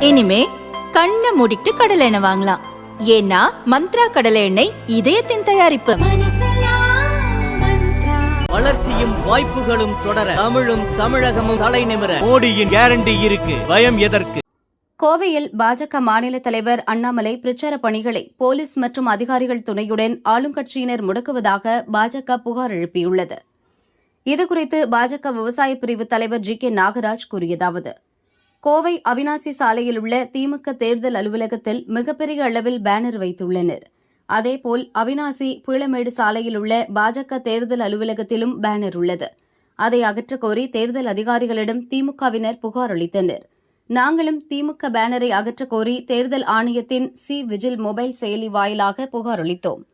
இனிமே கண்ணை மூடிட்டு கடலை எண்ணெய் வாங்கலாம். ஏன்னா மந்த்ரா கடலை எண்ணெய் இதயத்தின் தயாரிப்பு. வளர்ச்சியும் வாய்ப்புகளும் தொடர தமிழும் தமிழகமும் தலைநிமிர மோடியின் கேரண்டி இருக்கு. பயம் எதற்கு? கோவையில் பாஜக மாநில தலைவர் அண்ணாமலை பிரச்சார பணிகளை போலீஸ் மற்றும் அதிகாரிகள் துணையுடன் ஆளுங்கட்சியினர் முடக்குவதாக பாஜக புகார் எழுப்பியுள்ளது. இதுகுறித்து பாஜக விவசாய பிரிவு தலைவர் ஜி கே நாகராஜ் கூறியதாவது. கோவை அவினாசி சாலையில் உள்ள திமுக தேர்தல் அலுவலகத்தில் மிகப்பெரிய அளவில் பேனர் வைத்துள்ளனர். அதேபோல் அவினாசி பீளமேடு சாலையில் உள்ள பாஜக தேர்தல் அலுவலகத்திலும் பேனர் உள்ளது. அதை அகற்றக்கோரி தேர்தல் அதிகாரிகளிடம் திமுகவினர் புகார் அளித்தனர். நாங்களும் திமுக பேனரை அகற்றக்கோரி தேர்தல் ஆணையத்தின் சி விஜில் மொபைல் செயலி வாயிலாக புகார் அளித்தோம்.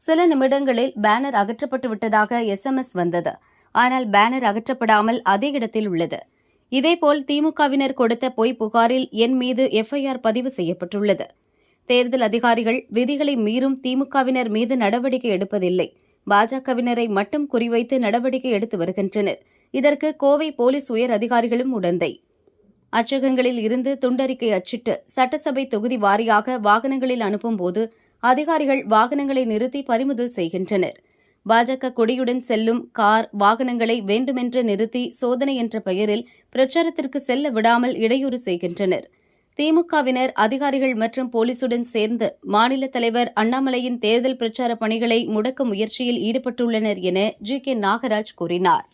சில நிமிடங்களில் பேனர் அகற்றப்பட்டு விட்டதாக எஸ்எம்எஸ் வந்தது. ஆனால் பேனர் அகற்றப்படாமல் அதே இடத்தில் உள்ளது. இதேபோல் திமுகவினர் கொடுத்த பொய் புகாரில் என் மீது எஃப்ஐஆர் பதிவு செய்யப்பட்டுள்ளது. தேர்தல் அதிகாரிகள் விதிகளை மீறும் திமுகவினர் மீது நடவடிக்கை எடுப்பதில்லை. பாஜகவினரை மட்டும் குறிவைத்து நடவடிக்கை எடுத்து வருகின்றனர். இதற்கு கோவை போலீஸ் உயர் அதிகாரிகளும் உடந்தை. அச்சகங்களில் இருந்து துண்டறிக்கை அச்சிட்டு சட்டசபை தொகுதி வாரியாக வாகனங்களில் அனுப்பும்போது அதிகாரிகள் வாகனங்களை நிறுத்தி பறிமுதல் செய்கின்றனர். பாஜக கொடியுடன் செல்லும் கார் வாகனங்களை வேண்டுமென்று நிறுத்தி சோதனை என்ற பெயரில் பிரச்சாரத்திற்கு செல்ல விடாமல் இடையூறு செய்கின்றனர். திமுகவினர் அதிகாரிகள் மற்றும் போலீசுடன் சேர்ந்து மாநில தலைவர் அண்ணாமலையின் தேர்தல் பிரச்சார பணிகளை முடக்கும் முயற்சியில் ஈடுபட்டுள்ளனர் என ஜி கே நாகராஜ் கூறினார்.